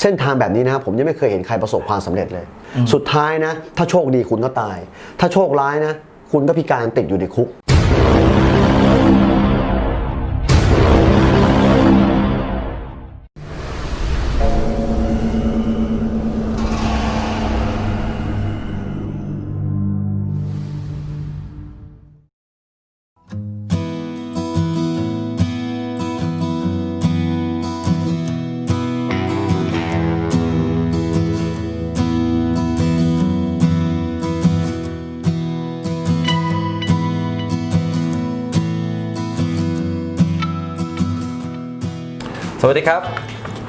เส้นทางแบบนี้นะครับผมยังไม่เคยเห็นใครประสบความสำเร็จเลย สุดท้ายนะ ถ้าโชคดีคุณก็ตาย ถ้าโชคร้ายนะ คุณก็พิการติดอยู่ในคุก สวัสดีครับ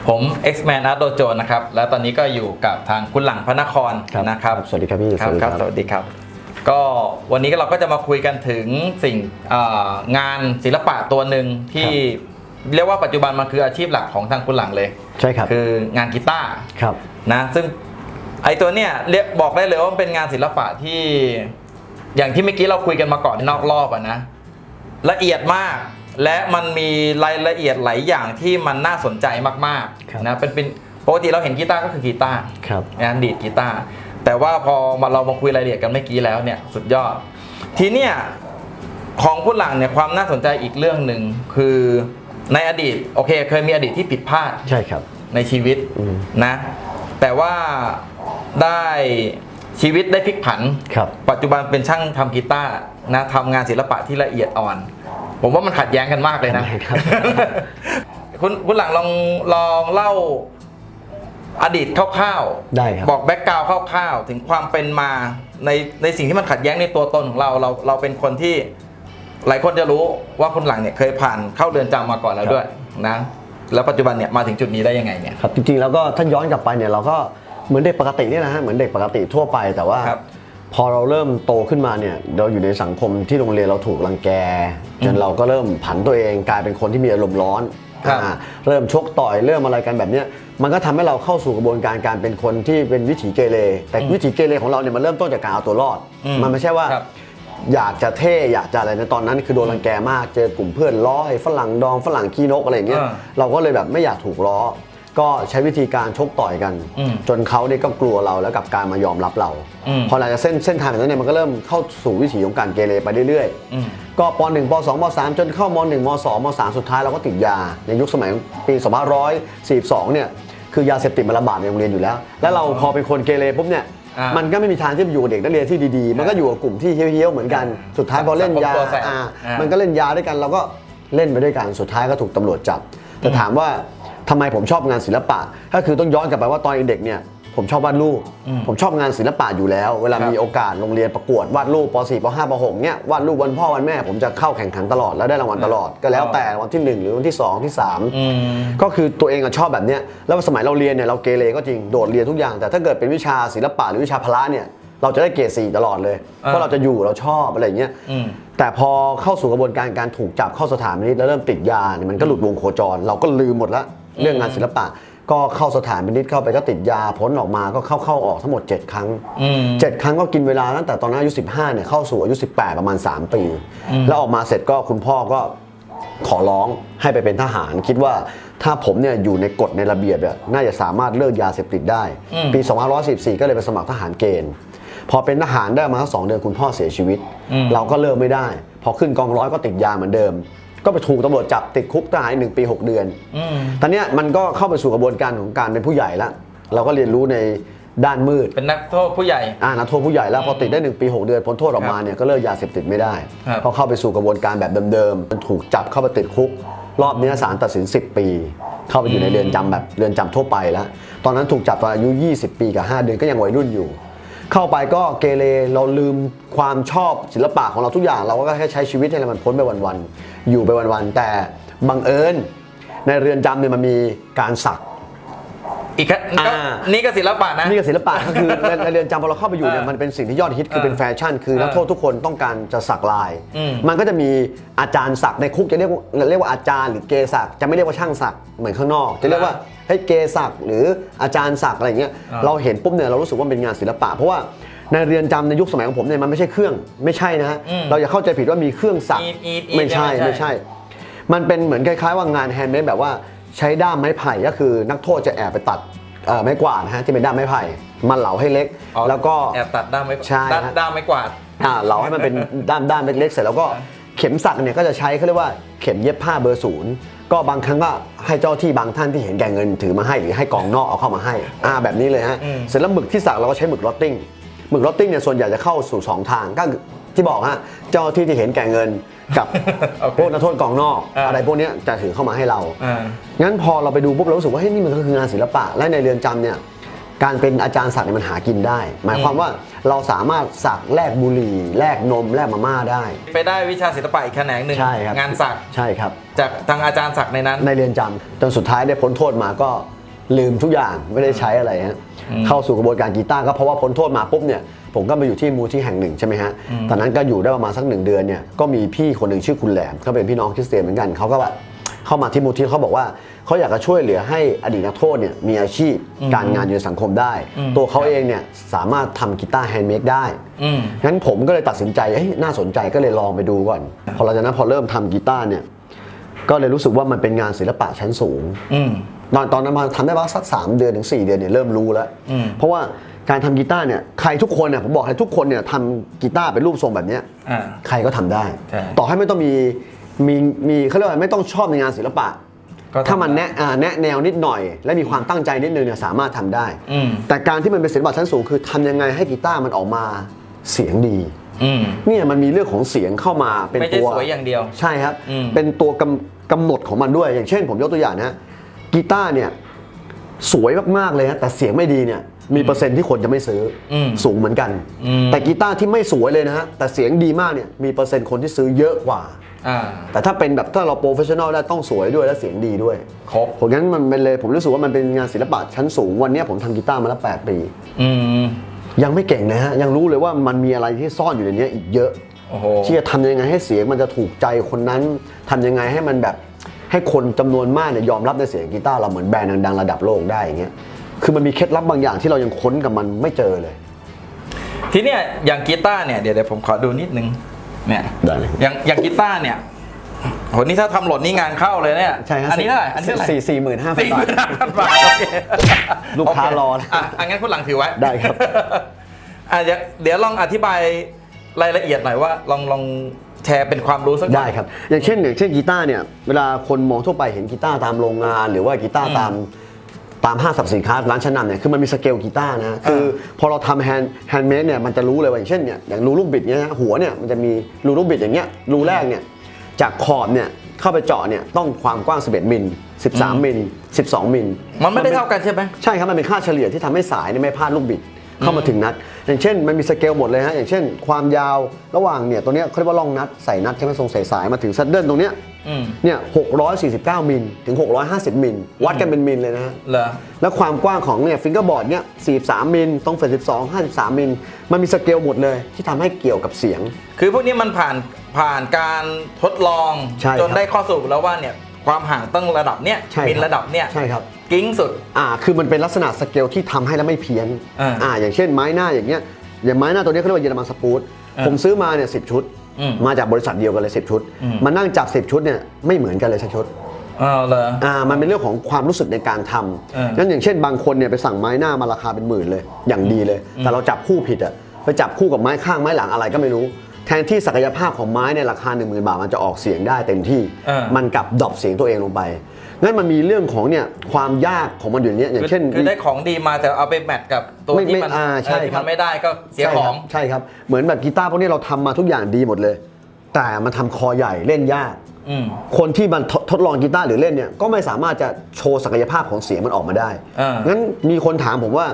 ผม X-Man Art Dojo นะครับ แล้วตอนนี้ก็อยู่กับทางคุณหลังพระนครครับนะครับ สวัสดีครับพี่ครับสวัสดีคครัรับบสวัสดีครับ ก็วันนี้เราก็จะมาคุยกันถึงสิ่งเอ่องานศิลปะตัวหนึ่งที่เรียกว่าปัจจุบันมันคืออาชีพหลักของทางคุณหลังเลย ใช่ครับ คืองานกีตาร์ครับนะซึ่งไอตัวเนี้ยเรียกบอกได้เลยว่ามันเป็นงานศิลปะที่ อย่างที่เมื่อกี้เราคุยกันมาก่อนนอกรอบอะนะละเอียดมาก และมันมีรายละเอียดหลายอย่างที่มันน่าสนใจมากครับ ๆนะเป็นเป็นปกติเราเห็นกีตาร์ก็คือกีตาร์ครับ นะดีดกีตาร์แต่ว่าพอมาเรามาคุยรายละเอียดกันเมื่อกี้แล้วเนี่ยสุดยอด ทีเนี้ยของคุณหลังเนี่ยความน่าสนใจอีกเรื่องหนึ่งคือในอดีตโอเค เคยมีอดีตที่ผิดพลาด ใช่ครับ ในชีวิตอืม นะ แต่ว่าได้ชีวิตได้พลิกผัน ครับ ปัจจุบันเป็นช่างทำกีตาร์นะทำงานศิลปะที่ละเอียดอ่อน ผมว่ามันขัดแย้งกันมากเลยนะใช่ครับคุณคุณหลังลองลองเล่าอดีตคร่าวได้ครับบอกแบ็กกราวด์คร่าวๆ ถึงความเป็นมาในในสิ่งที่มันขัดแย้งในตัวตนของเรา เราเราเป็นคนที่หลายคนจะรู้ว่าคุณหลังเนี่ยเคยผ่านเข้าเรือนจำมาก่อนแล้วด้วยนะ แล้วปัจจุบันเนี่ยมาถึงจุดนี้ได้ยังไงเนี่ย ครับจริงๆแล้วก็ถ้าย้อนกลับไปเนี่ยเราก็เหมือนเด็กปกตินี่แหละฮะเหมือนเด็กปกติทั่วไปแต่ว่าครับ พอเราเริ่มโตขึ้นมาเนี่ยเราอยู่ในสังคมที่โรงเรียนเราถูกรังแก จนเราก็เริ่มผันตัวเองกลายเป็นคนที่มีอารมณ์ร้อนครับอ่าเริ่มชกต่อยเริ่มอะไรกันแบบเนี้ยมันก็ทำให้เราเข้าสู่กระบวนการการเป็นคนที่เป็นวิถีเกเรแต่วิถีเกเรของเราเนี่ยมันเริ่มต้นจากการเอาตัวรอด อืมมันไม่ใช่ว่า ครับ อยากจะเท่อยากจะอะไรในตอนนั้นคือโดนรังแกมากเจอกลุ่มเพื่อนล้อให้ฝรั่งดองฝรั่งขี้นกอะไรอย่างเงี้ยอ่า เราก็เลยแบบไม่อยากถูกล้อ ก็ใช้วิธีการชกต่อยกัน อืมจนเขาเนี่ยก็กลัวเราแล้วกับการมายอมรับเรา อืม พอหลังจากเส้นเส้นทางแบบนั้นเนี่ยมันก็เริ่มเข้าสู่วิถีของการเกเรไปเรื่อยอืมๆก็ป .1 ป .2 ป .3 จนเข้าม .1 ม .2 ม .3 สุดท้ายเราก็ติดยา ในยุคสมัยปี2542เนี่ยคือยาเสพติดมันระบาดในโรงเรียนอยู่แล้ว แล้วเราพอเป็นคนเกเรปุ๊บเนี่ยอ่ามัมันก็ไม่มีทางที่จะอยู่กับเด็กนักเรียนที่ดีๆ มันก็อยู่กับกลุ่มที่เฮี้ยวๆเหมือนกันสุดท้ายพอเล่นยาสังคมตัวแสบอ่าอ่ามั มันก็เล่นยาด้วยกันเราก็เล่นไปด้วยกันสุดท้ายก็ถูกตำรวจจับแต่ถามว่า ทำไมผมชอบงานศิลปะ ก็คือต้องย้อนกลับไปว่าตอนเด็กเนี่ยผมชอบวาดรูปอืมผมชอบงานศิลปะอยู่แล้ว เวลาครับมีโอกาสโรงเรียนประกวดวาดรูปป .4 ป .5 ป .6 เนี่ยวาดรูปวันพ่อวันแม่ ผมจะเข้าแข่งขันตลอดแล้วได้รางวัลตลอด ก็แล้วแต่วันที่ 1 หรือวันที่ 2 ที่3อืมก็คือตัวเองอะชอบแบบเนี้ยแล้วสมัยเราเรียนเนี่ยเราเกเรก็จริงโดดเรียนทุกอย่าง แต่ถ้าเกิดเป็นวิชาศิลปะหรือวิชาพละเนี่ยเราจะได้เกรดสี่ตลอดเลยอ่าเพราะเราจะอยู่เราชอบอะไรอย่างเงี้ยอืมแต่พอเข้าสู่กระบวนการการถูกจับเข้าสถานพินิจแล้วเริ่มติดยาเนี่ยมันก็หลุดวงโคจร เราก็ลืมหมดละ เรื่องงานศิลปะ ก็เข้าสถานพินิจเข้าไปก็ติดยาพ้นออกมาก็เข้าเข้าออกทั้งหมด 7 ครั้งอืม7ครั้งก็กินเวลาตั้งแต่ตอนนั้นอายุ 15เนี่ยเข้าสู่อายุ 18 ประมาณ 3 ปีอืมแล้วออกมาเสร็จก็คุณพ่อก็ขอร้องให้ไปเป็นทหารคิดว่าถ้าผมเนี่ยอยู่ในกฎในระเบียบเนี่ยน่าจะสามารถเลิกยาเสพติดได้อืมปี 2514ก็เลยไปสมัครทหารเกณฑ์ พอเป็นทหารได้มาสักสองเดือนคุณพ่อเสียชีวิตอืมเราก็เลิกไม่ได้ พอขึ้นกองร้อยก็ติดยาเหมือนเดิม ก็ไปถูกตำรวจจับติดคุกทหารหนึ่งปี 6 เดือนอืมตอนเนี้ยมันก็เข้าไปสู่กระบวนการของการเป็นผู้ใหญ่แล้วเราก็เรียนรู้ในด้านมืด เป็นนักโทษผู้ใหญ่ อ่านักโทษผู้ใหญ่แล้วพอติดได้ 1 ปี 6 เดือนพ้นโทษออกมาเนี่ยก็เลิกยาเสพติดไม่ได้ครับเพราะเข้าไปสู่กระบวนการแบบเดิมๆมันถูกจับเข้าไปติดคุก รอบเนี้ยศาลตัดสิน 10 ปี เข้าไปอยู่ในเรือนจำแบบเรือนจำทั่วไปแล้วตอนนั้นถูกจับตอนอายุ 20 ปีกับ 5 เดือนก็ยังวัยรุ่นอยู่ เข้าไปก็เกเรเราลืมความชอบศิลปะของเราทุกอย่าง เราก็แค่ใช้ชีวิตให้มันพ้นไปวันๆ อยู่ไปวันๆแต่บังเอิญในเรือนจำเนี่ยมันมีการสัก อีกครับก็อ่า นี่ก็ศิลปะนะ นี่ก็ศิลปะก็คือในในเรือนจำพอเราเข้าไปอยู่เนี่ยอ่ามัมันเป็นสิ่งที่ยอดฮิตคือเออเป็นแฟชั่น คือนักเออโทษทุกคนต้องการจะสักลาย อืม มันก็จะมีอาจารย์สักในคุกจะเรียกว่าเรียกว่าอาจารย์หรือเกสักจะไม่เรียกว่าช่างสักเหมือนข้างนอก จะเรียกว่าเฮ้ยเกสักหรืออาจารย์สักอะไรอย่างเงี้ยอ่าเราเห็นปุ๊บเนี่ยเรารู้สึกว่าเป็นงานศิลปะ เพราะว่า ในเรือนจำในยุคสมัยของผมเนี่ยมันไม่ใช่เครื่องไม่ใช่นะฮะอืมเราอย่าเข้าใจผิดว่ามีเครื่องสักอีดอีดอีดไม่ใช่ไม่ใช่ ไม่ใช่ มันเป็นเหมือนคล้ายๆว่างานแฮนด์เมดแบบว่าใช้ด้ามไม้ไผ่ก็คือนักโทษจะแอบไปตัดเอ่อไม้กวาดนะฮะที่เป็นด้ามไม้ไผ่มาเหลาให้เล็ก อ๋อแล้วก็ แอบตัดด้ามไม้ใช่ด้านฮะด้ามไม้กวาด อ่าเหลาให้มันเป็น ด้ามด้ามเล็กๆ เสร็จแล้วก็เข็มสักเนี่ยก็จะใช้เขาเรียกว่าเข็มเย็บผ้าเบอร์ศูนย์ก็บางครั้งก็ให้เจ้าที่บางท่านที่เห็นแก่เงินถือมาให้หรือให้กองนอกเอาเข้ามาให้อ่าแบบนี้เลยฮะอืม เสร็จแล้วหมึกที่สักเราก็ใช้หมึกลอตติ้ง หมึกลอตติ้งเนี่ยส่วนใหญ่จะเข้าสู่สองทางก็คือที่บอกฮะเจ้าที่ที่เห็นแก่เงินกับโอเคพวกนักโทษกองนอกอ่าอะไรพวกเนี้ยจะถือเข้ามาให้เราอ่างั้นพอเราไปดูปุ๊บเรารู้สึกว่าเฮ้ยนี่มันก็คืองานศิลปะ และในเรือนจำเนี่ยการเป็นอาจารย์สักเนี่ยมันหากินได้ หมายความว่าเราสามารถสักแลกบุหรี่แลกนมแลกมาม่าได้ ไปได้วิชาศิลปะอีกแขนงหนึ่งใช่ครับงานสักใช่ครับ จากทางอาจารย์สักในนั้น ในเรือนจำจนสุดท้ายได้พ้นโทษมาก็ลืมทุกอย่างไม่ได้ใช้อะไรฮะ เข้าสู่กระบวนการกีตาร์ก็เพราะว่าพ้นโทษมาปุ๊บเนี่ยผมก็ไปอยู่ที่มูลที่แห่งหนึ่งใช่ไหมฮะตอนนั้นก็อยู่ได้ประมาณสักหนึ่งเดือนเนี่ยก็มีพี่คนหนึ่งชื่อคุณแหลมเขาเป็นพี่น้องคริสเตียนเหมือนกันเขาก็แบบเข้ามาที่มูลที่เขาบอกว่าเขาอยากจะช่วยเหลือให้อดีตนักโทษเนี่ยมีอาชีพการงานอยู่ในสังคมได้อืมตัวเขาเองเนี่ยสามารถทำกีตาร์แฮนด์เมดได้อืมงั้นผมก็เลยตัดสินใจเอ้ยน่าสนใจก็เลยลองไปดูก่อน พอหลังจากนั้นพอเริ่มทำกีตาร์เนี่ยก็เลยรู้สึกว่ามันเป็นงานศิลปะชั้นสูงอืม ตอนตอนนั้นมาทำได้ประมาณสักสามเดือนถึง4เดือนเนี่ยเริ่มรู้แล้วอืมเพราะว่าการทำกีตาร์เนี่ยใครทุกคนเนี่ยผมบอกให้ทุกคนเนี่ยทำกีตาร์เป็นรูปทรงแบบเนี้ยอ่าใครก็ทำได้ใช่ต่อให้ไม่ต้องมีมีมีเขาเรียกว่าไม่ต้องชอบในงานศิลปะก็ทำถ้ามันแนะอ่าแนะแนวนิดหน่อย และมีความตั้งใจนิดนึงเนี่ยสามารถทำได้อืมแต่การที่มันเป็นศิลปะชั้นสูงคือทำยังไงให้กีตาร์มันออกมาเสียงดีอืมเนี่ยมันมีเรื่องของเสียงเข้ามาเป็นไม่ใช่ตัวสวยอย่างเดียว ใช่ครับอืมเป็นตัวกำกำหนดของมันด้วยอย่างเช่น ผมยกตัวอย่างนะ กีตาร์เนี่ยสวยมากๆเลยนะแต่เสียงไม่ดีเนี่ยมีเปอร์เซ็นต์ที่คนจะไม่ซื้ออมสูงเหมือนกัน อืม แต่กีตาร์ที่ไม่สวยเลยนะฮะแต่เสียงดีมากเนี่ยมีเปอร์เซ็นต์คนที่ซื้อเยอะกว่า อ่า แต่ถ้าเป็นแบบถ้าเราโปรเฟชชั่นอลได้ต้องสวยด้วยและเสียงดีด้วยครบ ผมงั้นมันเป็นเลยผมรู้สึกว่ามันเป็นงานศิลปะชั้นสูงวันเนี้ยผมทำกีตาร์มาแล้ว 8 ปี อืม ยังไม่เก่งนะฮะยังรู้เลยว่ามันมีอะไรที่ซ่อนอยู่ในเนี้ยอีกเยอะโอ้โห ที่จะทำยังไงให้เสียงมันจะถูกใจคนนั้นทำยังไงให้มันแบบ ให้คนจำนวนมากเนี่ยยอมรับในเสียงกีตาร์เราเหมือนแบรนด์ดังๆระดับโลกได้อย่างเงี้ยคือมันมีเคล็ดลับบางอย่างที่เรายังค้นกับมันไม่เจอเลย ทีเนี้ยอย่างกีตาร์เนี่ยเดี๋ยวเดี๋ยวผมขอดูนิดนึงเนี่ยได้เลยอย่างอย่างกีตาร์เนี่ยโหนี่ถ้าทำหล่นนี่งานเข้าเลยเนี่ยใช่ฮะอันนี้เท่าไหร่อันนี้เท่าไหร่สี่สี่หมื่นห้าพันสี่หบามื่ทนห้าพันบาทโอเคลูกค้ารอโเคอะอันงั้นคุณหลังถือไว้ได้ครับอะเดี๋ยวเดี๋ยวลองอธิบาย รายละเอียดหน่อยว่าลองลองแชร์เป็นความรู้สักหน่ได้อย ครับ อย่างเช่นอย่างเช่นกีตาร์เนี่ย เวลาคนมองทั่วไปเห็นกีตาร์ตามโรงงาน หรือว่ากีตาร์อืมตามตามห้างสรรพสินค้าร้านชั้นนำเนี่ย คือมันมีสเกลกีตาร์นะ คือพอเราทำแฮนด์แฮนด์เมดเนี่ย มันจะรู้เลยว่าอย่างเช่นเนี่ย อย่างรูลูกบิดเนี่ยนะหัวเนี่ย มันจะมีรูลูกบิดอย่างเงี้ย รูแรกเนี่ย จากขอบเนี่ย เข้าไปเจาะเนี่ย ต้องความกว้าง 11 มิล 13 มิล 12 มิล มันไม่ได้เท่ากันใช่ไหม ใช่ครับ มันเป็นค่าเฉลี่ยที่ทำให้สายเนี่ยไม่พลาดลูกบิด เข้ามาถึงนัด อย่างเช่นมันมีสเกลหมดเลยฮะอย่างเช่น ความยาวระหว่างเนี่ยตัวเนี้ยเขาเรียกว่าร่องนัดใส่นัดใช่ไหมทรงใส่สายมาถึงซัดเดิลตรงเนี้ยอืมเนี่ย649 มิลถึง 650 มิลวัดกันเป็นมิลเลยนะฮะ เหรอ แล้วความกว้างของเนี่ยฟิงเกอร์บอร์ดเนี่ย43 มิลตรงเฟส12 53 มิล มันมีสเกลหมดเลยที่ทำให้เกี่ยวกับเสียง คือพวกนี้มันผ่านผ่านการทดลองใช่ครับจนได้ข้อสรุปแล้วว่าเนี่ย ความห่างต้องระดับเนี้ยใช่ครับมินระดับเนี้ยใช่ครับ กิ้งสุด อ่า คือมันเป็นลักษณะสเกลที่ทำให้แล้วไม่เพี้ยน อ่าอย่างเช่นไม้หน้าอย่างเงี้ย อย่างไม้หน้าตัวนี้เขาเรียกว่าเยอรมันสปูตอ่าผมซื้อมาเนี่ยสิชุด อืมมาจากบริษัทเดียวกันเลยสิชุด อืม มานั่งจับสิชุดเนี่ยไม่เหมือนกันเลยสักชุด อ้าวเหรออ่า มันเป็นเรื่องของความรู้สึกในการทอ่าำงั้นอย่างเช่นบางคนเนี่ยไปสั่งไม้หน้ามาราคาเป็นหมื่นเลย อย่างดีเลย แต่เราจับคู่ผิดอะไปจับคู่กับไม้ข้างไม้หลังอะไรก็ไม่รู้ แทนที่ศักยภาพของไม้ในยราคา 1 0,000 บาทมันจะออกเสียงได้เต็มที่อ่ามัมันกลับดรอปเสียงตัวเองลงไป งั้นมันมีเรื่องของเนี่ยความยากของมันอยู่ในเนี้ยอย่างเช่น คือได้ของดีมาแต่เอาไปแมทกับตัวไม่ที่มันไม่อ่าใช่เออที่ครัมับ นไม่ได้ก็เสียใช่ขคอรังบใช่ครับ เหมือนแบบกีตาร์พวกนี้เราทำมาทุกอย่างดีหมดเลย แต่มันทำคอใหญ่เล่นยาก อืม คนที่มันทดทดลองกีตาร์หรือเล่นเนี่ยก็ไม่สามารถจะโชว์ศักยภาพของเสียงมันออกมาได้ อ่างั้ งั้นมีคนถามผมว่า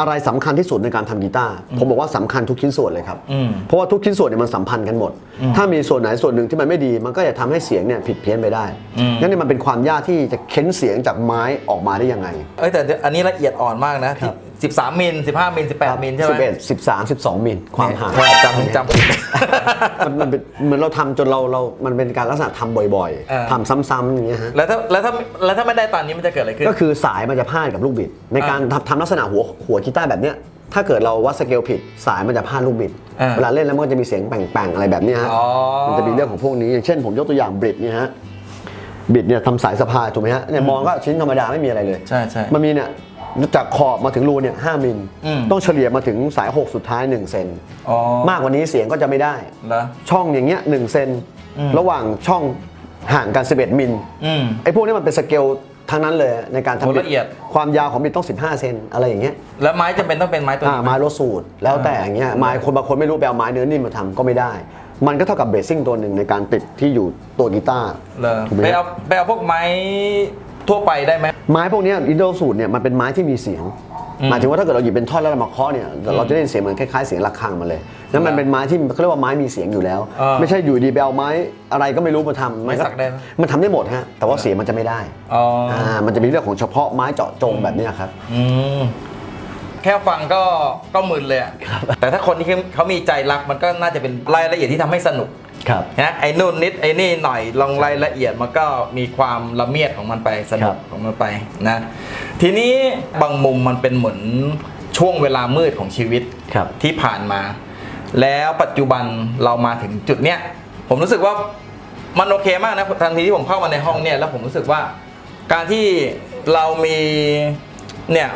อะไรสำคัญที่สุดในการทำกีตาร์ผมบอกว่าสำคัญทุกชิ้นส่วนเลยครับอืมเพราะว่าทุกชิ้นส่วนเนี่ยมันสัมพันธ์กันหมด ถ้ามีส่วนไหนส่วนหนึ่งที่มันไม่ดีมันก็จะทำให้เสียงเนี่ยผิดเพี้ยนไปได้อืมงั้นเนี่ยมันเป็นความยากที่จะเค้นเสียงจากไม้ออกมาได้ยังไงเอ้ยแต่อันนี้ละเอียดอ่อนมากนะ ครับสิบสามมิลสิบห้ามิลสิบแปดมิลใช่ไหมสิบเอ็ดสิบสามสิบสองมิลความห่างเนี่ยจำจำผิด มันมันเป็นเหมือนเราทำจนเราเรา มันเป็นการลักษณะทำบ่อยเออ ๆทำซ้ำๆอย่างเงี้ยฮะ แล้วถ้าแล้วถ้าแล้วถ้าไม่ได้ตอนนี้มันจะเกิดอะไรขึ้น ก็คือสายมันจะพาดกับลูกบิด ในการทำทำลักษณะหัวหัวกีตาร์แบบเนี้ยถ้าเกิดเราวัดสเกลผิด สายมันจะพาดลูกบิด อ่าเวลาเล่นแล้วมันก็จะมีเสียงแป่งๆอะไรแบบเนี้ยฮะอ๋อ มันจะมีเรื่องของพวกนี้อย่างเช่นผมยกตัวอย่างบริดเนี่ยฮะบริดเนี่ยทำสายสะพายถูกไหมฮะเนี่ยมองก็ชิ้นธรรมดาไม่มีอะไรเลย ใช่ใช่มันมีเนี่ย จากขอบมาถึงรูเนี่ยห้ามิล อืม ต้องเฉลี่ยมาถึงสาย 6 สุดท้าย 1 เซน อ๋อ มากกว่านี้เสียงก็จะไม่ได้ เหรอ ช่องอย่างเงี้ยหนึ่งเซน อืม ระหว่างช่องห่างกัน 11 มิล อืม ไอ้พวกนี้มันเป็นสเกลทั้งนั้นเลยในการโอ้ทำบิดละเอียด ความยาวของบิดต้อง 15 เซนอะไรอย่างเงี้ยแล้วไม้จำเป็นต้องเป็นไม้ตัวอ่านี้ไหม ไม้ลดสูตร แล้วแต่อย่างเงี้ยไม้คนบางคนไม่รู้ไปเอาไม้เนื้อนิ่มมาทำก็ไม่ได้ มันก็เท่ากับเบสซิ่งตัวหนึ่งในการติดที่อยู่ตัวกีตาร์เลยถูกไหมไปเอาไปเอาพวกไม้ทั่วไปได้ไหม ไม้พวกเนี้อินโดสูตรเนี่ยมันเป็นไม้ที่มีเสียงอืมหมายถึงว่าถ้าเกิดเราหยิบเป็นท่อนแล้วเรามาเคาะเนี่ยเราจะได้ยินเสียงเหมือนคล้ายๆเสียงระฆังมาเลยนั่นมันเป็นไม้ที่เขาเรียกว่าไม้มีเสียงอยู่แล้วอ่าไม่ใช่อยู่ดีไปเอาไม้อะไรก็ไม่รู้มาทำไม้ก็สักได้ไหมมันทำได้หมดฮะแต่ว่าเสียงมันจะไม่ได้อ๋ออ่ามันจะมีเรื่องของเฉพาะไม้เจาะจงแบบเนี้ยครับอืมแค่ฟังก็ก็มึนเลยอะแต่ถ้าคนที่เขาเขามีใจรักมันก็น่าจะเป็นรายละเอียดที่ทำให้สนุก ครับนะไอ้นู่นนิดไอ้นี่หน่อยลองรายละเอียดมันก็มีความละเมียดของมันไปสนุครักบของมันไปนะทีนี้บางมุมมันเป็นเหมือนช่วงเวลามืดของชีวิตครับที่ผ่านมา แล้วปัจจุบันเรามาถึงจุดเนี้ยผมรู้สึกว่ามันโอเคมากนะทันทีที่ผมเข้ามาในห้องเนี่ยแล้วผมรู้สึกว่า การที่เรามีเนี่ย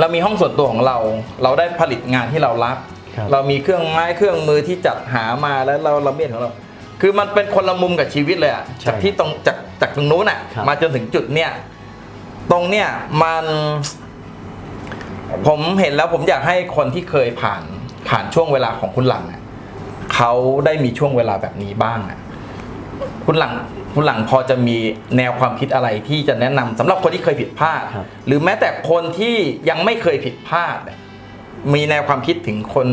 เรามีห้องส่วนตัวของเรา เราได้ผลิตงานที่เรารัก ครับเรามีเครื่องไม้เครื่องมือที่จัดหามาแล้วเราละเมียดของเรา คือมันเป็นคนละมุมกับชีวิตเลยอะใช่จากที่ตรงจากจากตรงนู้นอะครับ มาจนถึงจุดเนี่ยตรงเนี่ยมัน ผมเห็นแล้วผมอยากให้คนที่เคยผ่านผ่านช่วงเวลาของคุณหลังอะเขาได้มีช่วงเวลาแบบนี้บ้างอะคุณหลังคุณหลังพอจะมีแนวความคิดอะไรที่จะแนะนำสำหรับคนที่เคยผิดพลาด ครับ หรือแม้แต่คนที่ยังไม่เคยผิดพลาดอะ มีแนวความคิดถึงคน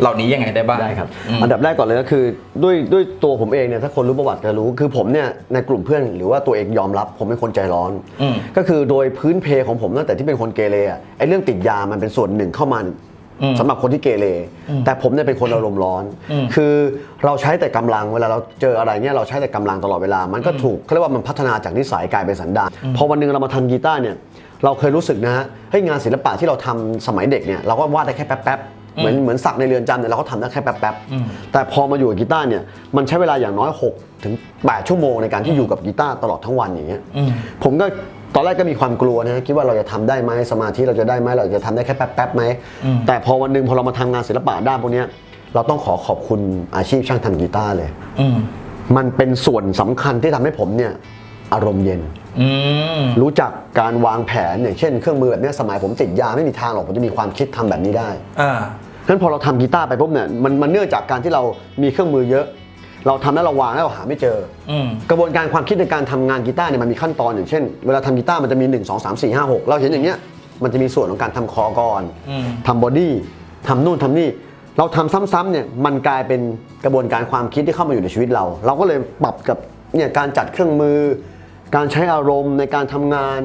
เหล่านี้ยังไงได้บ้างได้ครับอืมอันดับแรกก่อนเลยก็คือด้วยด้วยตัวผมเองเนี่ยถ้าคนรู้ประวัติจะรู้ คือผมเนี่ยในกลุ่มเพื่อนหรือว่าตัวเองยอมรับ ผมเป็นคนใจร้อนอืมก็คือโดยพื้นเพของผมตั้งแต่ที่เป็นคนเกเรอะไอ้เรื่องติดยามันเป็นส่วนหนึ่งเข้ามาอืม สำหรับคนที่เกเรแต่ผมเนี่ยเป็นคนอารมณ์ร้อนอืมคือเราใช้แต่กำลังเวลาเราเจออะไรเนี่ยเราใช้แต่กำลังตลอดเวลา มันก็ถูกเขาเรียกว่ามันพัฒนาจากนิสัยกลายเป็นสันดานพอวันหนึงเรามาทำกีตาร์เนี่ยเราเคยรู้สึกนะฮะเฮ้ยงานศิลปะที่เราทำสมัยเด็กเนี่ยเราก็วาดได้แค่แป๊บๆเหมือนเหมือนสักในเรือนจำเนี่ยเราก็ทำได้แค่แป๊บๆแต่พอมาอยู่กับกีตาร์เนี่ยมันใช้เวลาอย่างน้อย6ถึง8ชั่วโมงในการที่อยู่กับกีตาร์ตลอดทั้งวันอย่างเงี้ยอืมผมก็ ตอนแรกก็มีความกลัวนะคิดว่าเราจะทำได้ไหมสมาธิเราจะได้ไหมเราจะทำได้แค่แป๊บๆไหมอืมแต่พอวันหนึ่งพอเรามาทำงานศิลปะด้านพวกเนี้ยเราต้องขอขอบคุณอาชีพช่างทำกีตาร์เลยอืมมันเป็นส่วนสำคัญที่ทำให้ผมเนี่ยอารมณ์เย็นอืมรู้จักการวางแผนอย่างเช่นเครื่องมือแบบเนี้ยสมัยผมติดยาไม่มีทางหรอกผมจะมีความคิดทำแบบนี้ได้อ่างั้นพอเราทำกีตาร์ไปปุ๊บเนี่ยมันมันเนื่องจากการที่เรามีเครื่องมือเยอะ เราทำแล้วเราวางแล้วเราหาไม่เจอ อืม กระบวนการความคิดในการทำงานกีตาร์เนี่ยมันมีขั้นตอนอย่างเช่น เวลาทำกีตาร์มันจะมี 1 2 3 4 5 6 เราเห็นอย่างเงี้ยมันจะมีส่วนของการทำคอก่อนอืม ทำบอดี้ทำนู่นทำนี่ เราทำซ้ำๆเนี่ยมันกลายเป็นกระบวนการความคิดที่เข้ามาอยู่ในชีวิตเรา เราก็เลยปรับกับเนี่ยการจัดเครื่องมือ การใช้อารมณ์ในการทำงาน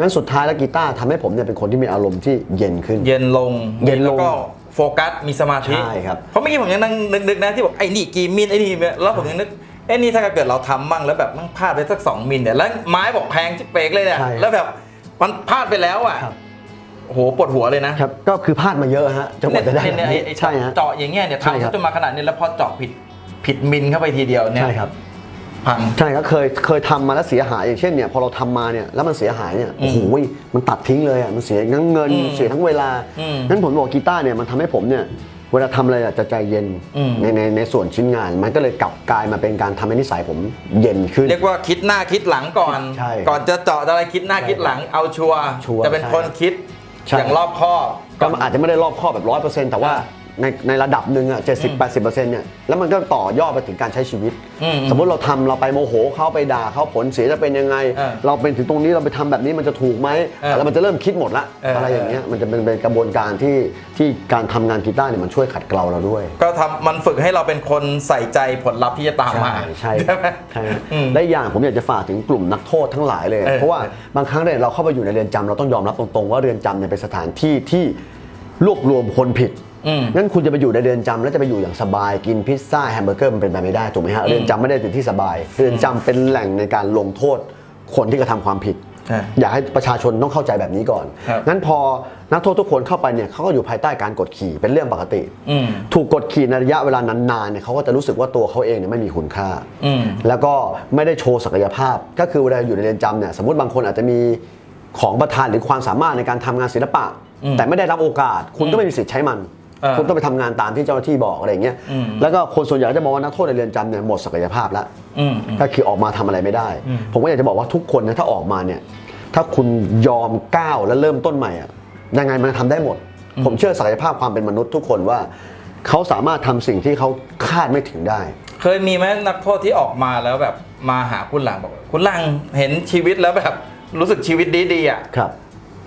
งั้นสุดท้ายแล้วกีตาร์ทำให้ผมเนี่ยเป็นคนที่มีอารมณ์ที่เย็นขึ้น เย็นลงเย็นลง แล้วก็ โฟกัสมีสมาธิใช่ครับเพราะเมื่อกี้ผมยังนั่งนึกๆนะที่บอกไอ้นี่กี่มิลไอ้นี่แล้วผมยังนึกไอ้นี่ถ้าเกิดเราทำมั่งแล้วแบบมันพลาดไปสักสองมิลเนี่ยแล้วไม้บอกแพงชิบเปกเลยเนี่ยใช่ แล้วแบบมันพลาดไปแล้วอะครับโอ้โหปวดหัวเลยนะครับก็คือพลาดมาเยอะฮะจนกว่าจะได้เนี่ยเนี่ยไอ้ไอ้ใช่ฮะ เจาะอย่างเงี้ยเนี่ยใช่ครับทำจนมาขนาดนี้แล้วพอเจาะผิดผิดมิลเข้าไปทีเดียวเนี่ยใช่ครับ พัง ใช่ครับเคยเคยทำมาแล้วเสียหายอย่างเช่นเนี่ยพอเราทำมาเนี่ยแล้วมันเสียหายเนี่ยโอ้โหมันตัดทิ้งเลยอะมันเสียทั้งเงินอืมเสียทั้งเวลาอืมงั้นผมบอกกีตาร์เนี่ยมันทำให้ผมเนี่ยเวลาทำอะไรอะจะใจเย็นอืม ในในในส่วนชิ้นงาน มันก็เลยกลับกลายมาเป็นการทำให้นิสัยผมเย็นขึ้น เรียกว่าคิดหน้าคิดหลังก่อน ใช่ก่อนจะเจาะอะไรคิดหน้าคิดหลังเอาชัวร์ชัวร์จะเป็นใช่คนคิดใช่ อย่างรอบคอบ ก็มันอาจจะไม่ได้รอบคอบแบบร้อยเปอร์เซ็นต์แต่ว่า ในในระดับหนึ่งอะเจ็ดสิบแปดสิบเปอร์เซ็นต์เนี่ยแล้วมันก็ต่อยอดไปถึงการใช้ชีวิตอืมสมมติเราทำเราไปโมโหเขาไปด่าเขาผลเสียจะเป็นยังไงเออเราเป็นถึงตรงนี้เราไปทำแบบนี้มันจะถูกไหมเออแล้วมันจะเริ่มคิดหมดละเออออะไรอย่างเงี้ยมันจะเป็นเป็นกระบวนการที่ที่การทำงานกีตาร์เนี่ยมันช่วยขัดเกลาเราด้วย ก็ทำมันฝึกให้เราเป็นคนใส่ใจผลลัพธ์ที่จะตามมาใช่ไหมใช่อืมและอีกอย่างผมอยากจะฝากถึงกลุ่มนักโทษทั้งหลายเลยเออเพราะว่าบางครั้งเนี่ยเราเข้าไปอยู่ในเรือนจำเราต้องยอมรับตรงๆ ว่าเรือนจำเนี่ยเป็นสถานที่ที่รวบรวมคนผิดอืม งั้นคุณจะไปอยู่ในเรือนจำแล้วจะไปอยู่อย่างสบายกินพิซซ่าแฮมเบอร์เกอร์มันเป็นไปไม่ได้ถูกไหมฮะเรือนจำไม่ได้เป็นที่สบาย เรือนจำเป็นแหล่งในการลงโทษคนที่กระทำความผิด ใช่อยากให้ประชาชนต้องเข้าใจแบบนี้ก่อน ครับ งั้นพอนักโทษทุกคนเข้าไปเนี่ยเขาก็อยู่ภายใต้การกดขี่เป็นเรื่องปกติ อืม ถูกกดขี่ในระยะเวลานานๆเนี่ยเขาก็จะรู้สึกว่าตัวเขาเองเนี่ยไม่มีคุณค่า อืม แล้วก็ไม่ได้โชว์ศักยภาพ ก็คือเวลาอยู่ในเรือนจำเนี่ยสมมติบางคนอาจจะมีของประธานหรือความสามารถในการทำงานศิลปะอืมแต่ไม่ได้รับโอกาส คุณก็ไม่มีสิทธิ์ใช้มันเออ คุณต้องไปทำงานตามที่เจ้าหน้าที่บอกอะไรอย่างเงี้ยอืมแล้วก็คนส่วนใหญ่ก็จะมองว่านักโทษในเรือนจำเนี่ยหมดศักยภาพแล้วอืมอืมก็คือออกมาทำอะไรไม่ได้อืมผมก็อยากจะบอกว่าทุกคนนะถ้าออกมาเนี่ยถ้าคุณยอมก้าวและเริ่มต้นใหม่อะยังไงมันทำได้หมด ผมเชื่อศักยภาพความเป็นมนุษย์ทุกคนว่าเขาสามารถทำสิ่งที่เขาคาดไม่ถึงได้ เคยมีไหมนักโทษที่ออกมาแล้วแบบมาหาคุณหลังบอกคุณหลังเห็นชีวิตแล้วแบบรู้สึกชีวิตดีๆอะครับ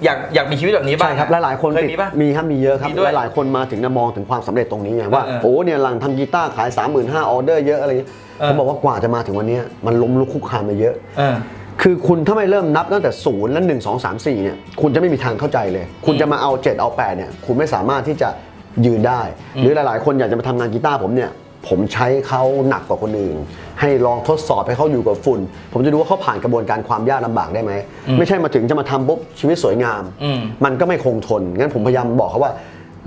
อยากอยากมีชีวิตแบบนี้บ้างใช่ครับอะหลายๆคนเคยติดมีปะ มีครับมีเยอะครับมีด้วยหลายๆคนมาถึงนะมองถึงความสำเร็จตรงนี้ไงว่าเออโอ้เนี่ยหลังทำกีตาร์ขาย 3 5 0 0 0ออเดอร์เยอะอะไรเงี้ยเออ ผมบอกว่ากว่าจะมาถึงวันเนี้ยมันล้มลุกคุกคานมาเยอะ เออ คือคุณถ้าไม่เริ่มนับตั้งแต่ศูนย์แล้วหนึ่งสองสามสี่เนี่ยคุณจะไม่มีทางเข้าใจเลย คุณจะมาเอา7เอา8เนี่ยคุณไม่สามารถที่จะยืนได้ หรือหลายๆ คนอยากจะมาทำงานกีตาร์ผมเนี่ย ผมใช้เขาหนักกว่าคนอื่น ให้ลองทดสอบให้เขาอยู่กับฝุ่น ผมจะดูว่าเขาผ่านกระบวนการความยากลำบากได้ไหม ไม่ใช่มาถึงจะมาทำปุ๊บชีวิตสวยงามอืมมันก็ไม่คงทน งั้นผมพยายามบอกเขาว่า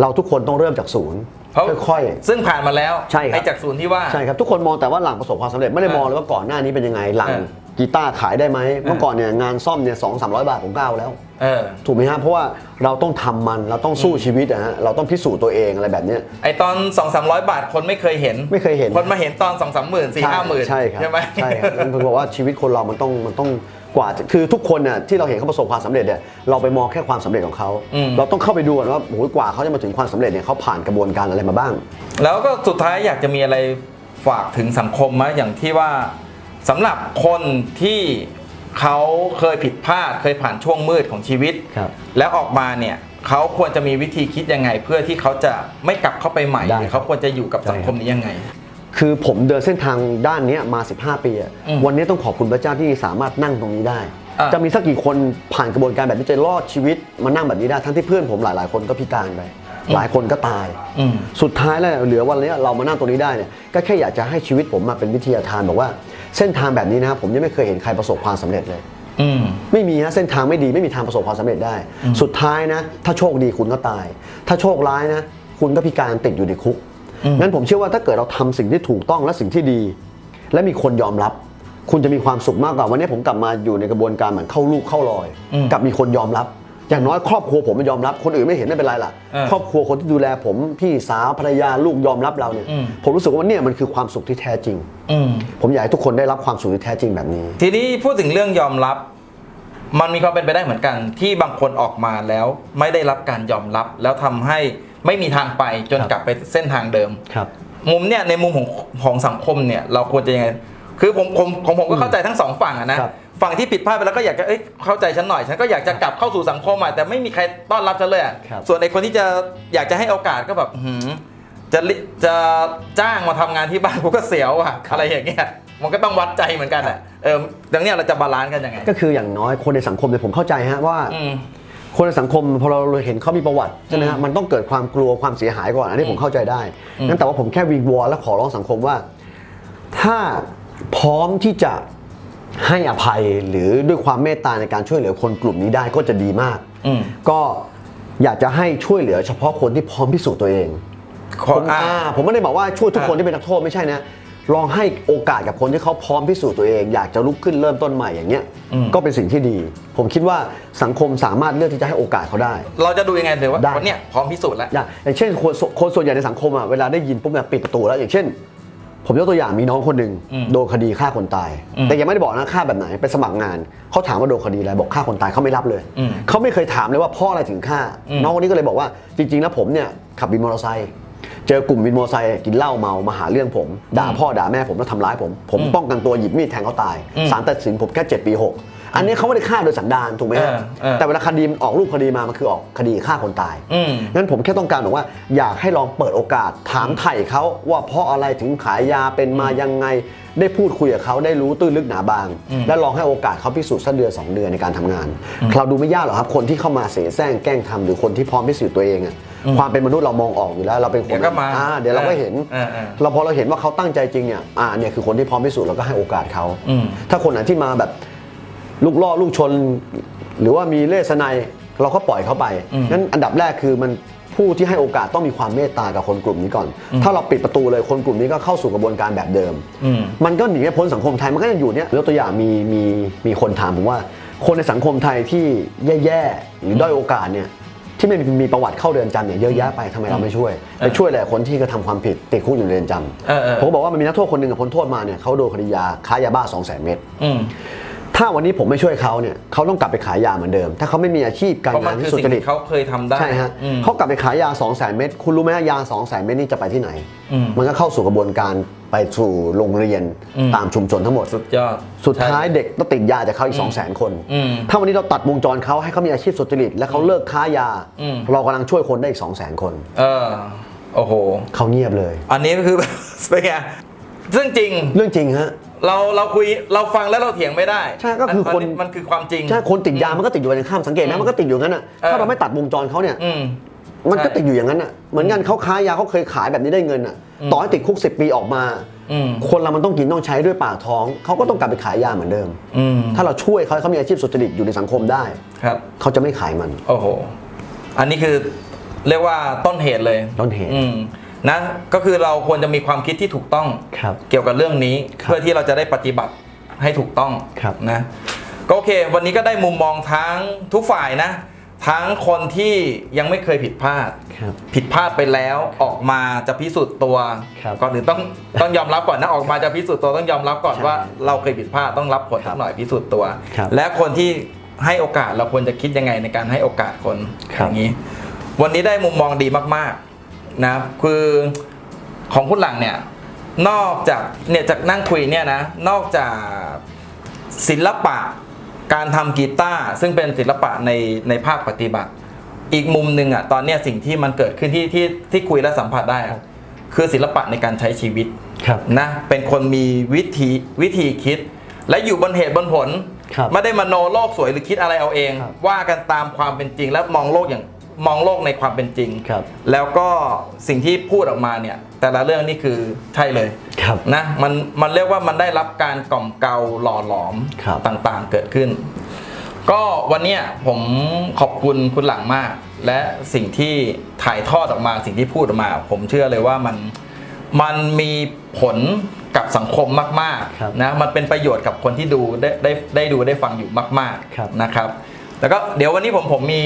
เราทุกคนต้องเริ่มจากศูนย์เพราะค่อยๆ ซึ่งผ่านมาแล้วใช่ครับไอ้จากศูนย์ที่ว่าใช่ครับทุกคนมองแต่ว่าหลังประสบความสำเร็จไม่ได้มองเลยว่าก่อนหน้านี้เป็นยังไงหลังเออกีตาร์ขายได้ไหมเมื่อก่อนเนี่ยงานซ่อมเนี่ยสองสามร้อยบาทผมก็เอาแล้ว เออ ถูกไหมฮะเพราะว่าเราต้องทำมันเราต้องสู้ชีวิตนะฮะเราต้องพิสูจน์ตัวเองอะไรแบบเนี้ย ไอตอน2 3 0 0 บาทคนไม่เคยเห็น ไม่เคยเห็น คนมาเห็นตอน2 3 0 0 0 0 4 5 0 0 0 0ใช่ครับใช่ไหม ใช่ครับผมบอกว่าชีวิตคนเรามันต้องมันต้องกว่าจะคือทุกคนน่ะที่เราเห็นเขาประสบความสำเร็จเนี่ยเราไปมองแค่ความสำเร็จของเขา อืม เราต้องเข้าไปดูก่อนว่าโอ้ยกว่าเขาจะมาถึงความสำเร็จเนี่ยเขาผ่านกระบวนการอะไรมาบ้าง แล้วก็สุดท้ายอยากจะมีอะไรฝากถึงสังคมไหมอย่างที่ว่าสำหรับคนที่ เขาเคยผิดพลาดเคยผ่านช่วงมืดของชีวิต ครับ แล้วออกมาเนี่ยเขาควรจะมีวิธีคิดยังไง เพื่อที่เขาจะไม่กลับเข้าไปใหม่ได้หรือเขาควรจะอยู่กับใช่สังคมนี้ยังไง คือผมเดินเส้นทางด้านเนี้ยมา 15 ปีอะอืมวันนี้ต้องขอบคุณพระเจ้าที่สามารถนั่งตรงนี้ได้ อะ จะมีสักกี่คนผ่านกระบวนการแบบนี้จะรอดชีวิตมานั่งแบบนี้ได้ ทั้งที่เพื่อนผมหลาย ๆ คนก็พิการไป หลายคนก็ตาย อืม สุดท้ายแล้วเหลือวันนี้เรามานั่งตรงนี้ได้เนี่ยก็แค่อยากจะให้ชีวิตผมมาเป็นวิทยาทานบอกว่า เส้นทางแบบนี้นะครับผมยังไม่เคยเห็นใครประสบความสำเร็จเลยอืมไม่มีฮะเส้นทางไม่ดีไม่มีทางประสบความสำเร็จได้ สุดท้ายนะ ถ้าโชคดีคุณก็ตาย ถ้าโชคร้ายนะ คุณก็พิการติดอยู่ในคุกอืมงั้นผมเชื่อว่าถ้าเกิดเราทำสิ่งที่ถูกต้องและสิ่งที่ดี และมีคนยอมรับ คุณจะมีความสุขมากกว่าวันนี้ผมกลับมาอยู่ในกระบวนการเหมือนเข้าลูกเข้ารอยอืมกับมีคนยอมรับ อย่างน้อยครอบครัวผมมันยอมรับคนอื่นไม่เห็นไม่เป็นไรล่ะ เออครอบครัวคนที่ดูแลผมพี่สาวภรรยาลูกยอมรับเราเนี่ยอืม ผมรู้สึกว่าเนี่ยมันคือความสุขที่แท้จริง อืม ผมอยากให้ทุกคนได้รับความสุขที่แท้จริงแบบนี้ ทีนี้พูดถึงเรื่องยอมรับ มันมีความเป็นไปได้เหมือนกัน ที่บางคนออกมาแล้ว ไม่ได้รับการยอมรับ แล้วทำให้ไม่มีทางไปจนครับ กลับไปเส้นทางเดิม ครับ มุมเนี่ยในมุมของของสังคมเนี่ยเราควรจะยังไง คือผมผมของผมก็เข้าใจทั้งสองฝั่งอะนะครับ ฝั่งที่ผิดพลาดไปแล้วก็อยากจะเอ้ยเข้าใจฉันหน่อยฉันก็อยากจะกลับเข้าสู่สังคมอะแต่ไม่มีใครต้อนรับฉันเลยอะครับ ส่วนไอ้คนที่จะอยากจะให้โอกาสก็แบบหืมจะลิจะจ้างมาทำงานที่บ้านกูก็เสียวอะอะไรอย่างเงี้ยมันก็ต้องวัดใจเหมือนกันอะเออดังเนี้ยเราจะบาลานซ์กันยังไงก็คืออย่างน้อยคนในสังคมเนี่ยผมเข้าใจฮะว่า อืม คนในสังคมพอเราเห็นเขามีประวัติใช่ไหมฮะมันต้องเกิดความกลัวความเสียหายก่อนอันนี้ผมเข้าใจได้อืมงั้นแต่ว่าผมแค่วิงวอนและขอร้องสังคมว่า ถ้าพร้อมที่จะ ให้อภัยหรือด้วยความเมตตาในการช่วยเหลือคนกลุ่มนี้ได้ก็จะดีมาก อืมก็อยากจะให้ช่วยเหลือเฉพาะคนที่พร้อมพิสูจน์ตัวเอง ขอผมอ่าอ่า ผมไม่ได้บอกว่าช่วยทุกคนอ่าที่เป็นนักโทษไม่ใช่นะ ลองให้โอกาสกับคนที่เขาพร้อมพิสูจน์ตัวเอง อยากจะลุกขึ้นเริ่มต้นใหม่อย่างเงี้ยอืม ก็เป็นสิ่งที่ดี ผมคิดว่าสังคมสามารถเลือกที่จะให้โอกาสเขาได้ เราจะดูยังไงเลยว่าได้ คนเนี้ยพร้อมพิสูจน์แล้ว อย่างอย่างเช่นคนส่วนคนส่วนใหญ่ในสังคมอะเวลาได้ยินปุ๊บเนี่ยปิดประตูแล้วอย่างเช่น ผมยกตัวอย่างมีน้องคนหนึ่งอืมโดนคดีฆ่าคนตายอืมแต่ยังไม่ได้บอกนะฆ่าแบบไหนไปสมัครงานเขาถามว่าโดนคดีอะไรบอกฆ่าคนตายเขาไม่รับเลยอืมเขาไม่เคยถามเลยว่าเพ่ออะไรถึงฆ่าอืมน้องคนนี้ก็เลยบอกว่าจริงๆแล้วผมเนี่ยขับวินมอเตอร์ไซค์เจอกลุ่มวินมอเตอร์ไซค์กินเหล้าเมามาหาเรื่องผม ด่าพ่อด่าแม่ผมแล้วทำร้ายผม ผมอืมป้องกันตัวหยิบมีดแทงเขาตายอืมศาลตัดสินผมแค่7ปีหก อันนี้เขาไม่ได้ฆ่าโดยสันดานถูกไหมฮะเออเออแต่เวลาคดีมันออกรูปคดีมามันคือออกคดีฆ่าคนตายอืม งั้นผมแค่ต้องการบอกว่า อยากให้ลองเปิดโอกาสถามไถ่เขาว่าเพราะอะไรถึงขายยาเป็นมายังไง ได้พูดคุยกับเขาได้รู้ตื้นลึกหนาบางอืมและลองให้โอกาสเขาพิสูจน์สักเดือนสองเดือนในการทำงาน เราดูไม่ยากหรอกครับคนที่เข้ามาเสแสร้งแกล้งทำหรือคนที่พร้อมพิสูจน์ตัวเองอะความเป็นมนุษย์เรามองออกอยู่แล้ว เราเป็นคนเดี๋ยวก็มาอ่เดี๋ยวเราก็เห็น เออเออ เราพอเราเห็นว่าเขาตั้งใจจริงเนี่ย อ่า เนี่ยคือคนที่พร้อมพิสูจน์เราก็ให้โอกาสเขาอืมถ้าคนไหนที่มาแบบ ลูกล่อลูกชน หรือว่ามีเล่ห์สนัยเราก็ปล่อยเขาไปอืมงั้นอันดับแรกคือมันผู้ที่ให้โอกาสต้องมีความเมตตากับคนกลุ่มนี้ก่อน ถ้าเราปิดประตูเลยคนกลุ่มนี้ก็เข้าสู่กระบวนการแบบเดิมอืมมันก็หนีไม่พ้นสังคมไทยมันก็ยังอยู่เนี่ยยกตัวอย่างมีมีมีคนถามผมว่า คนในสังคมไทยที่แย่ๆหรือด้อยโอกาสเนี่ยที่ไม่มีประวัติเข้าเรือนจำเนี่ยเยอะแยะไปทำไมเราไม่ช่วย ไปช่วยแหละคนที่กระทำความผิดติดคุกอยู่ในเรือนจเออเออำผมก็บอกว่ามันมีนักโทษคนหนึ่งอะพ้นโทษมาเนี่ยเขาโดนคดียาค้ายาบ้า2 0 0 0 0 0เม็ดอืม ถ้าวันนี้ผมไม่ช่วยเขาเนี่ยเขาต้องกลับไปขายยาเหมือนเดิม ถ้าเขาไม่มีอาชีพการเพราะมังานนคือที่สุสิ่จงริตที่เขาเคยทำได้ใช่ฮะอืม เขากลับไปขายยา2 0 0 0 0 0เม็ดคุณรู้ไหมยา2 0 0 0 0 0เม็ดนี่จะไปที่ไหน อืม มันก็เข้าสู่กระบวนการไปสู่โรงเรียนอืมตามชุมชนทั้งหมด สุดยอด สุดท้ายใช่เด็กต้องติดยาจากเขาอีก 2 0 0 0 0 0 คน อืมถ้าวันนี้เราตัดวงจรเขาให้เขามีอาชีพสุจริต และเขาเลิกค้ายา อืม เรากำลังช่วยคนได้อีก 2 0 0 0 0 0 คน เออ โอ้โห เขาเงียบเลย อันนี้ก็คือ เป็นไงซึ่งจริง เรื่องจริงฮะ เราเราคุยเราฟังแล้วเราเถียงไม่ได้ใช่ก็คือคน มันคือความจริง ใช่คนติดยามันก็ติดอยู่ในข้ามสังเกตไหมมันก็ติดอยู่งั้นอะเออถ้าเราไม่ตัดวงจรเขาเนี่ยอืมมันก็ใช่ติดอยู่อย่างนั้นอะเหมือนกันเขาค้ายาเขาเคยขายแบบนี้ได้เงินอะ ต่อให้ติดคุกสิปีออกมาอืมคนเรามันต้องกินต้องใช้ด้วยปากท้องเขาก็ต้องกลับไปขายยาเหมือนเดิมอืมถ้าเราช่วยเขาให้เขามีอาชีพสุจริตอยู่ในสังคมได้ครับเขาจะไม่ขายมัน โอ้โห อันนี้คือเรียกว่าต้นเหตุเลยต้นเหตุอืม นะก็คือเราควรจะมีความคิดที่ถูกต้องครับเกี่ยวกับเรื่องนี้ครับเพื่อที่เราจะได้ปฏิบัติให้ถูกต้องครับนะก็โอเค วันนี้ก็ได้มุมมองทั้งทุกฝ่ายนะ ทั้งคนที่ยังไม่เคยผิดพลาดครับผิดพลาดไปแล้วออกมาจะพิสูจน์ตัวครับก่อนอื่นต้องต้องยอมรับก่อนนะออกมาจะพิสูจน์ตัวต้องยอมรับก่อนใช่ว่าเราเคยผิดพลาดต้องรับผลครับสักหน่อยพิสูจน์ตัวครับและคนที่ให้โอกาสเราควรจะคิดยังไงในการให้โอกาสคนครับอย่างนี้ วันนี้ได้มุมมองดีมากๆ นะคือของคุณหลังเนี่ยนอกจากเนี่ยจากนั่งคุยเนี่ยนะนอกจากศิลปะการทำกีตาร์ซึ่งเป็นศิลปะในในภาคปฏิบัติ อีกมุมหนึ่งอะตอนเนี้ยสิ่งที่มันเกิดขึ้นที่ที่ที่คุยและสัมผัสได้อะคือศิลปะในการใช้ชีวิตครับ นะเป็นคนมีวิธีวิธีคิด และอยู่บนเหตุบนผล ครับไม่ได้มโนโลกสวยหรือคิดอะไรเอาเอง ครับ ว่ากันตามความเป็นจริงและมองโลกอย่าง มองโลกในความเป็นจริงครับ แล้วก็สิ่งที่พูดออกมาเนี่ย แต่ละเรื่องนี่คือใช่เลยครับนะมันมันเรียกว่ามันได้รับการกล่อมเกลาหล่อหลอมครับต่างๆเกิดขึ้น ก็วันเนี้ยผมขอบคุณคุณหลังมาก และสิ่งที่ถ่ายทอดออกมาสิ่งที่พูดออกมา ผมเชื่อเลยว่ามันมันมีผลกับสังคมมากครับๆนะมันเป็นประโยชน์กับคนที่ดูได้ได้ได้ดูได้ฟังอยู่มากครับๆนะครับ แล้วก็เดี๋ยววันนี้ผมผมมี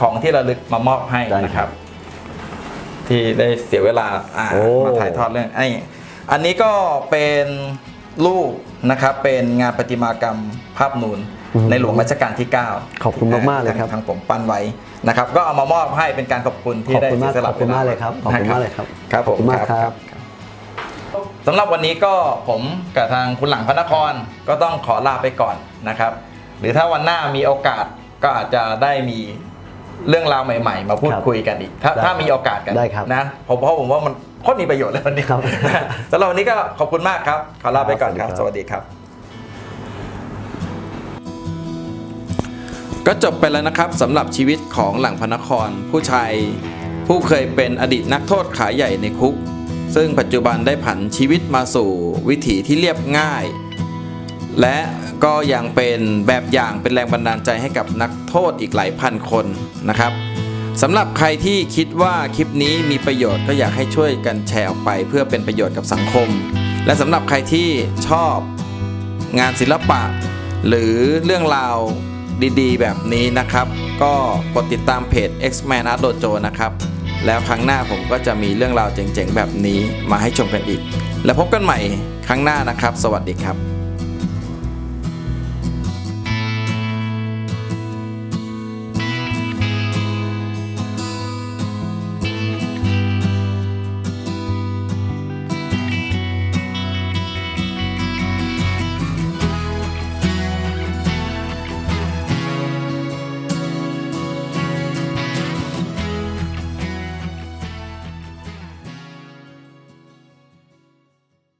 ของที่ระลึกมามอบให้ได้นะคครัรับบที่ได้เสียเวลาอ่าโอ้ มาถ่ายทอดเรื่องไอ้อันนี้ก็เป็นรูปนะครับเป็นงานประติมากรรมภาพนูนในหลวงรัชกาลที่ 9 ขอบคุณมากๆเลยครับ ทางผมปั้นไว้นะครับ ก็เอามามอบให้เป็นการขอบคุณที่ขอบได้คุณมากเสียสละขอบคุณมากเลยครับขอบคุณมากเลยครับครับผม ขอบคุณมากครับ สำหรับวันนี้ก็ผมกับทางคุณหลังพระนครก็ต้องขอลาไปก่อนนะครับ หรือถ้าวันหน้ามีโอกาส ก็อาจจะได้มีเรื่องราวใหม่ ๆ มาพูดครับคุยกันอีก ถ้าได้ถ้ามีโอกาสกันได้ครับนะผมเพราะผมว่ามันโคตรมีประโยชน์เลยวันนี้ครับสำหรับวันนี้ก็ขอบคุณมากครับ ขอลาไปก่อนครับ ครับ สวัสดีครับ ก็จบไปแล้วนะครับสำหรับชีวิตของหลังพระนคร ผู้ชายผู้เคยเป็นอดีตนักโทษขาใหญ่ในคุก ซึ่งปัจจุบันได้ผันชีวิตมาสู่วิถีที่เรียบง่าย และก็ยังเป็นแบบอย่างเป็นแรงบันดาลใจให้กับนักโทษอีกหลายพันคนนะครับสำหรับใครที่คิดว่าคลิปนี้มีประโยชน์ก็อยากให้ช่วยกันแชร์ออกไป เพื่อเป็นประโยชน์กับสังคม และสำหรับใครที่ชอบงานศิลปะ หรือเรื่องราวดีๆ แบบนี้นะครับ ก็กดติดตามเพจ X-Man Art Dojo นะครับ แล้วครั้งหน้าผมก็จะมีเรื่องราวเจ๋งๆ แบบนี้มาให้ชมกันอีก แล้วพบกันใหม่ครั้งหน้านะครับ สวัสดีครับ